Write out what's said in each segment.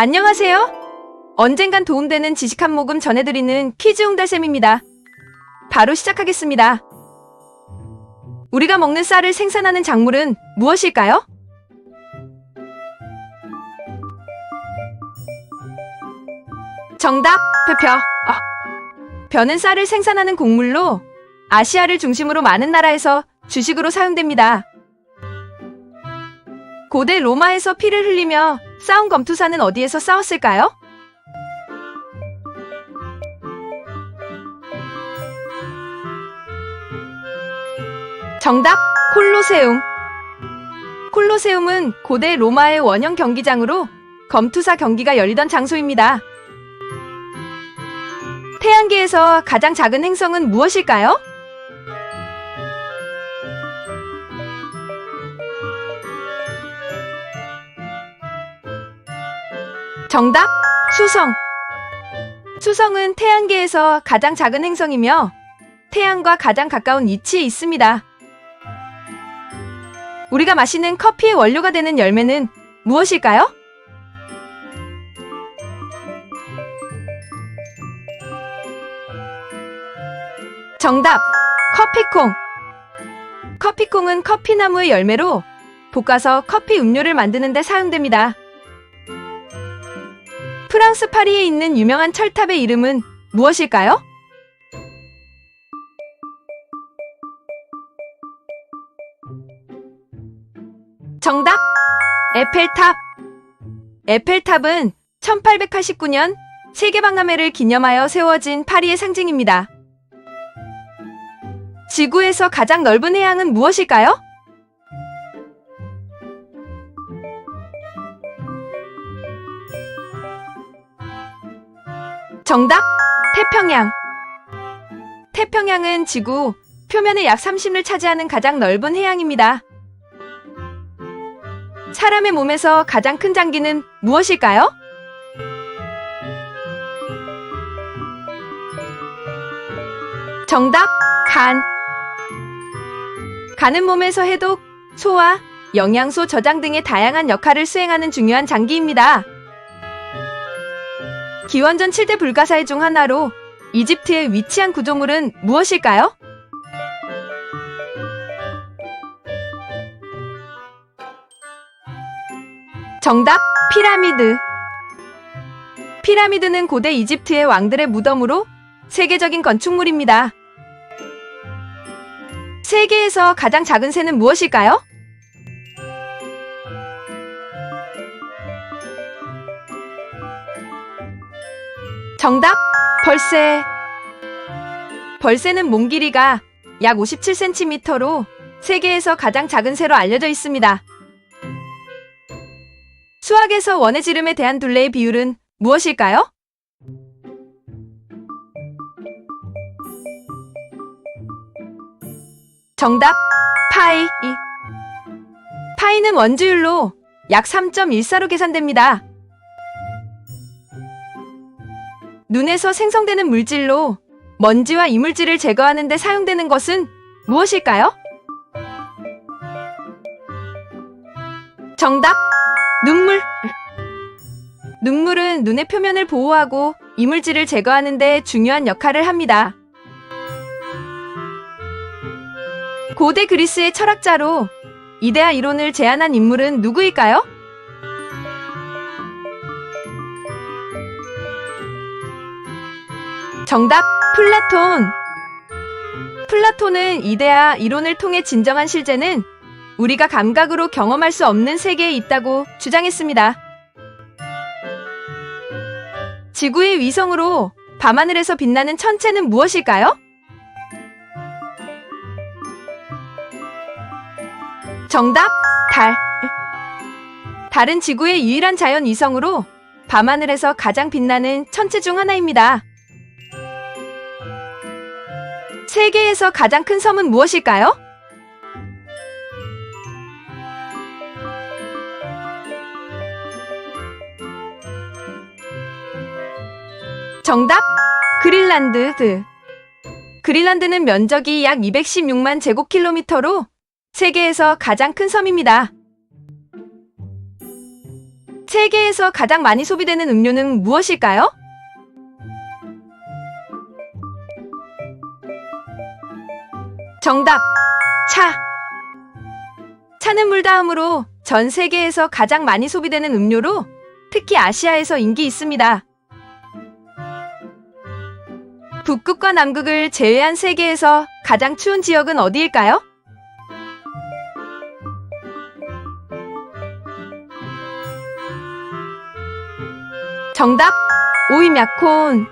안녕하세요. 언젠간 도움되는 지식 한 모금 전해드리는 퀴즈 웅달쌤입니다. 바로 시작하겠습니다. 우리가 먹는 쌀을 생산하는 작물은 무엇일까요? 정답, 페표. 아. 벼는 쌀을 생산하는 곡물로 아시아를 중심으로 많은 나라에서 주식으로 사용됩니다. 고대 로마에서 피를 흘리며 싸운 검투사는 어디에서 싸웠을까요? 정답, 콜로세움. 콜로세움은 고대 로마의 원형 경기장으로 검투사 경기가 열리던 장소입니다. 태양계에서 가장 작은 행성은 무엇일까요? 정답, 수성. 수성은 태양계에서 가장 작은 행성이며 태양과 가장 가까운 위치에 있습니다. 우리가 마시는 커피의 원료가 되는 열매는 무엇일까요? 정답! 커피콩! 커피콩은 커피나무의 열매로 볶아서 커피 음료를 만드는 데 사용됩니다. 프랑스 파리에 있는 유명한 철탑의 이름은 무엇일까요? 정답! 에펠탑! 에펠탑은 1889년 세계박람회를 기념하여 세워진 파리의 상징입니다. 지구에서 가장 넓은 해양은 무엇일까요? 정답! 태평양. 태평양은 지구 표면의 약 30을 차지하는 가장 넓은 해양입니다. 사람의 몸에서 가장 큰 장기는 무엇일까요? 정답! 간. 간은 몸에서 해독, 소화, 영양소 저장 등의 다양한 역할을 수행하는 중요한 장기입니다. 기원전 7대 불가사의 중 하나로 이집트에 위치한 구조물은 무엇일까요? 정답, 피라미드. 피라미드는 고대 이집트의 왕들의 무덤으로 세계적인 건축물입니다. 세계에서 가장 작은 새는 무엇일까요? 정답, 벌새. 벌새는 몸 길이가 약 57cm로 세계에서 가장 작은 새로 알려져 있습니다. 수학에서 원의 지름에 대한 둘레의 비율은 무엇일까요? 정답, 파이. 파이는 원주율로 약 3.14로 계산됩니다. 눈에서 생성되는 물질로 먼지와 이물질을 제거하는 데 사용되는 것은 무엇일까요? 정답! 눈물! 눈물은 눈의 표면을 보호하고 이물질을 제거하는 데 중요한 역할을 합니다. 고대 그리스의 철학자로 이데아 이론을 제안한 인물은 누구일까요? 정답 플라톤. 플라톤은 이데아 이론을 통해 진정한 실제는 우리가 감각으로 경험할 수 없는 세계에 있다고 주장했습니다. 지구의 위성으로 밤하늘에서 빛나는 천체는 무엇일까요? 정답 달. 달은 지구의 유일한 자연 위성으로 밤하늘에서 가장 빛나는 천체 중 하나입니다. 세계에서 가장 큰 섬은 무엇일까요? 정답! 그린란드. 그린란드는 면적이 약 216만 제곱킬로미터로 세계에서 가장 큰 섬입니다. 세계에서 가장 많이 소비되는 음료는 무엇일까요? 정답! 차! 차는 물 다음으로 전 세계에서 가장 많이 소비되는 음료로 특히 아시아에서 인기 있습니다. 북극과 남극을 제외한 세계에서 가장 추운 지역은 어디일까요? 정답! 오이미아콘!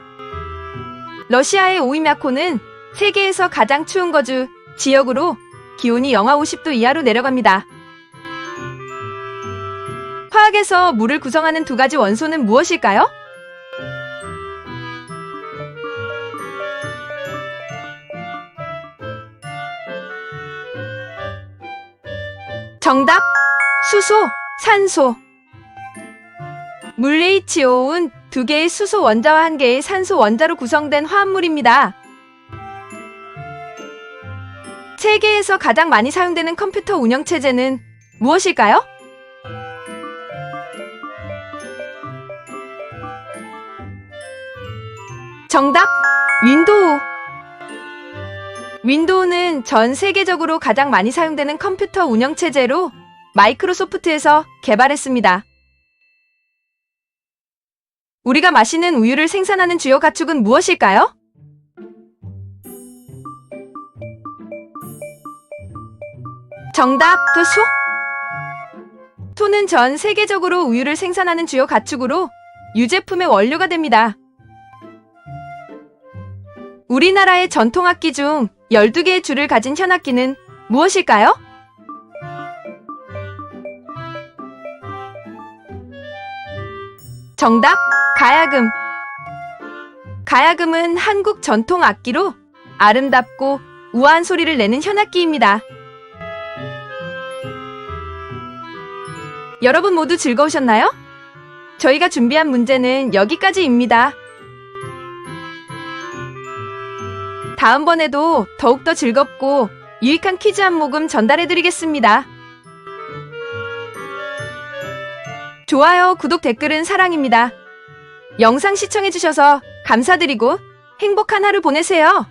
러시아의 오이미아콘은 세계에서 가장 추운 거주 지역으로 기온이 영하 50도 이하로 내려갑니다. 화학에서 물을 구성하는 두 가지 원소는 무엇일까요? 정답! 수소, 산소. 물레이치오은 두 개의 수소 원자와 한 개의 산소 원자로 구성된 화합물입니다. 세계에서 가장 많이 사용되는 컴퓨터 운영 체제는 무엇일까요? 정답! 윈도우. 윈도우는 전 세계적으로 가장 많이 사용되는 컴퓨터 운영 체제로 마이크로소프트에서 개발했습니다. 우리가 마시는 우유를 생산하는 주요 가축은 무엇일까요? 정답, 또 소? 소는 전 세계적으로 우유를 생산하는 주요 가축으로 유제품의 원료가 됩니다. 우리나라의 전통악기 중 12개의 줄을 가진 현악기는 무엇일까요? 정답, 가야금. 가야금은 한국 전통 악기로 아름답고 우아한 소리를 내는 현악기입니다. 여러분 모두 즐거우셨나요? 저희가 준비한 문제는 여기까지입니다. 다음번에도 더욱더 즐겁고 유익한 퀴즈 한 모금 전달해드리겠습니다. 좋아요, 구독, 댓글은 사랑입니다. 영상 시청해주셔서 감사드리고 행복한 하루 보내세요.